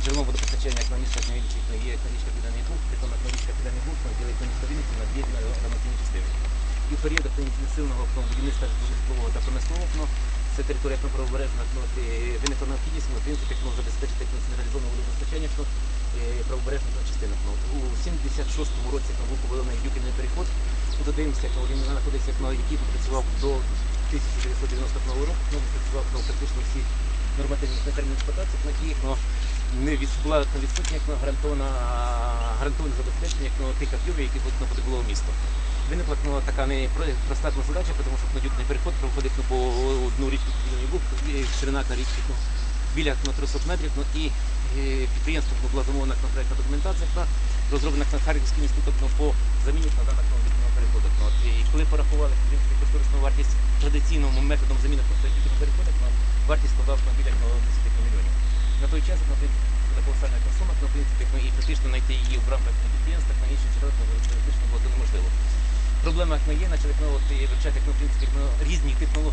джерелом водопостачання Вінниці, то є річка Південний Буг, притом як річка Південний Буг, ну, ділить місто Вінниці на дві ремонтні частини. І в період інтенсивного будівництва житлового та промислового, це територія правобережна, ну, в принципі, ну, забезпечити централізоване водопостачання е, правобережних частинах. Ну, у 76-му році ну, був побудований Юкіний переход, тут дивимося, як ну, він знаходиться, як, який працював до 1990 року, ну, працював ну, практично всі нормативні терміни експлуатації, на яких ну, не від, була ну, відсутня як, ну, гарантована, гарантоване забезпечення як, ну, тих об'ємів, які ну, потребувало місто. Виникла ну, така не про- проста ну, задача, тому що ну, дюкний переход проходить ну, по одну річку ширина на річки ну, біля ну, 300 метрів. Ну, і е, підприємством ну, була замовлена ну, проєктна документація, яка розроблена на Харківським інститутом ну, по заміні на даних ну, переходу. Ну, і коли порахували кошторисну вартість традиційним методом заміни переходів, ну, вартість складала ну, біля ну, 10 мільйонів. На той час, така сума, ну, в принципі, ну, і фактично знайти її в рамках підприємства, на інших джерелах практично було неможливо. Проблема як ми є, почали як, вивчати як, в принципі, як, різні технології.